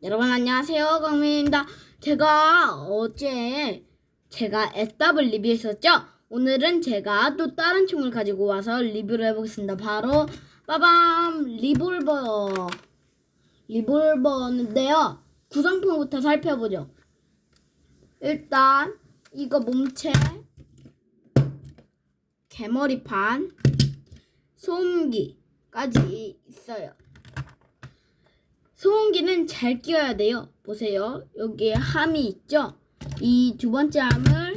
여러분 안녕하세요 강민입니다. 제가 어제 제가 SW 리뷰했었죠? 오늘은 제가 또 다른 총을 가지고 와서 리뷰를 해보겠습니다. 바로 빠밤 리볼버 리볼버인데요. 구성품부터 살펴보죠. 일단 이거 몸체 개머리판 소음기까지 있어요. 소음기는 잘 끼워야 돼요. 보세요. 여기에 함이 있죠? 이 두 번째 함을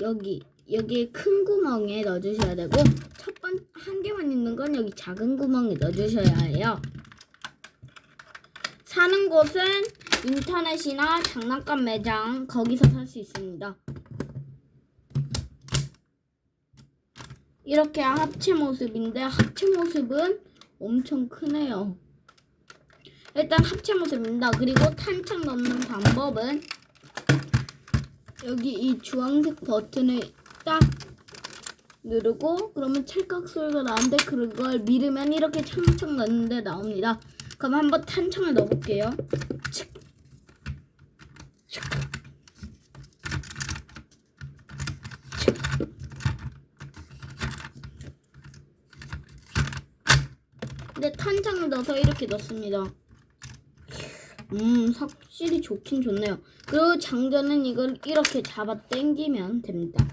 여기, 여기 큰 구멍에 넣어주셔야 되고, 첫 번, 한 개만 있는 건 여기 작은 구멍에 넣어주셔야 해요. 사는 곳은 인터넷이나 장난감 매장, 거기서 살 수 있습니다. 이렇게 합체 모습인데, 합체 모습은 엄청 크네요. 일단 합체 모습입니다. 그리고 탄창 넣는 방법은 여기 이 주황색 버튼을 딱 누르고 그러면 찰칵 소리가 나는데 그걸 밀으면 이렇게 창창 넣는데 나옵니다. 그럼 한번 탄창을 넣어볼게요. 근데 탄창을 넣어서 이렇게 넣습니다. 음, 확실히 좋긴 좋네요. 그리고 장전은 이걸 이렇게 잡아 당기면 됩니다.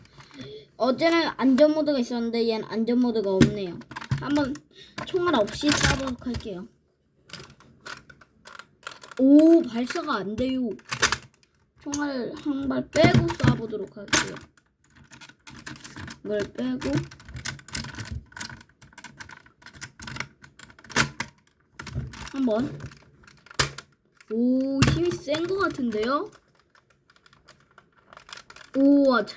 어제는 안전 모드가 있었는데 얘는 안전 모드가 없네요. 한번 총알 없이 쏴보도록 할게요. 오, 발사가 안 돼요. 총알을 한발 빼고 쏴보도록 할게요. 이걸 빼고 한번 오, 힘이 센 것 같은데요? 오, 자,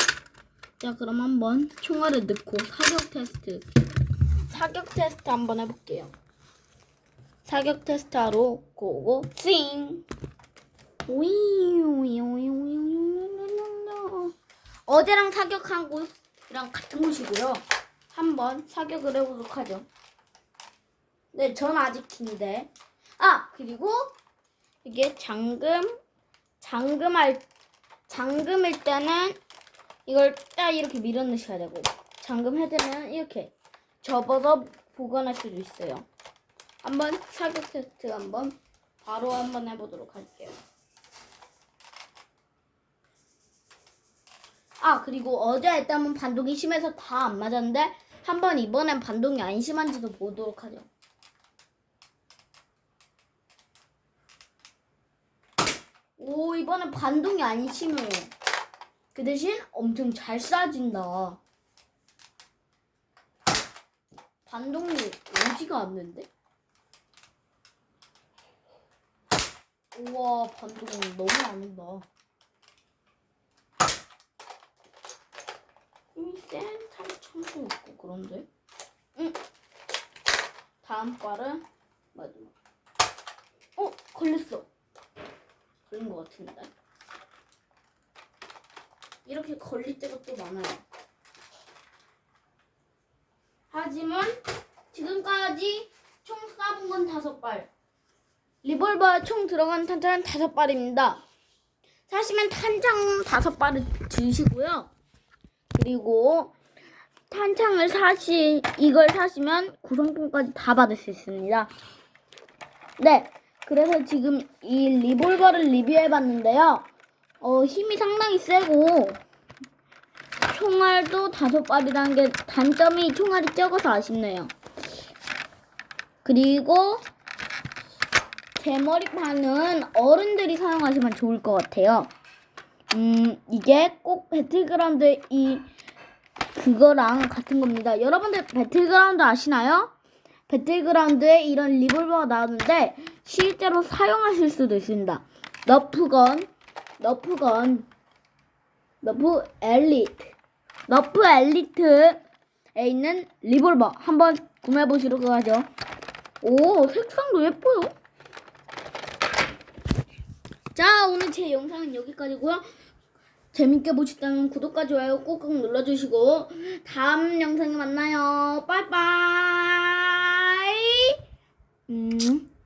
자, 그럼 한번 총알을 넣고 사격 테스트. 사격 테스트 한번 해볼게요. 사격 테스트 하러 고고 싱. 어제랑 사격한 곳이랑 같은 곳이고요. 한번 사격을 해보도록 하죠. 네, 전 아직 긴데. 아, 그리고 이게 잠금 잠금할 잠금일 때는 이걸 딱 이렇게 밀어 넣으셔야 되고 잠금해두면 이렇게 접어서 보관할 수도 있어요. 한번 사격 테스트 한번 바로 한번 해보도록 할게요. 아 그리고 어제 했다면 반동이 심해서 다 안 맞았는데 한번 이번엔 반동이 안 심한지도 보도록 하죠. 오, 이번엔 반동이 안 심해요. 그 대신 엄청 잘 쏴진다. 반동이 오지가 않는데? 우와, 반동 너무 안 온다. 힘이 센 탄창도 있고, 그런데? 응. 다음 발은 마지막. 어, 걸렸어. 그런 것 같은데. 이렇게 걸릴 때가 또 많아요. 하지만 지금까지 총 쏴본 건 다섯 발. 리볼버에 총 들어간 탄창은 다섯 발입니다. 사시면 탄창 다섯 발을 주시고요. 그리고 탄창을 사시 이걸 사시면 구성품까지 다 받을 수 있습니다. 네. 그래서 지금 이 리볼버를 리뷰해봤는데요. 어, 힘이 상당히 세고, 총알도 다섯 발이라는 게 단점이 총알이 적어서 아쉽네요. 그리고, 개머리판은 어른들이 사용하시면 좋을 것 같아요. 음, 이게 꼭 배틀그라운드 이, 그거랑 같은 겁니다. 여러분들 배틀그라운드 아시나요? 배틀그라운드에 이런 리볼버가 나오는데 실제로 사용하실 수도 있습니다. 너프건, 너프건, 너프 엘리트, 너프 엘리트에 있는 리볼버 한번 구매해 보시도록 하죠. 오, 색상도 예뻐요. 자, 오늘 제 영상은 여기까지고요. 재밌게 보셨다면 구독과 좋아요 꾹꾹 눌러주시고 다음 영상에 만나요. 빠이빠이. 음.